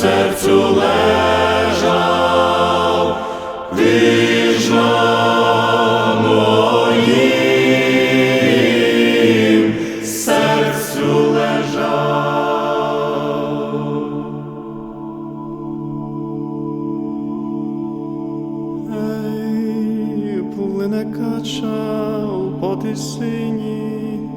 Серцю лежав, на моїм серцю лежав. Ей, плине кача по тисині,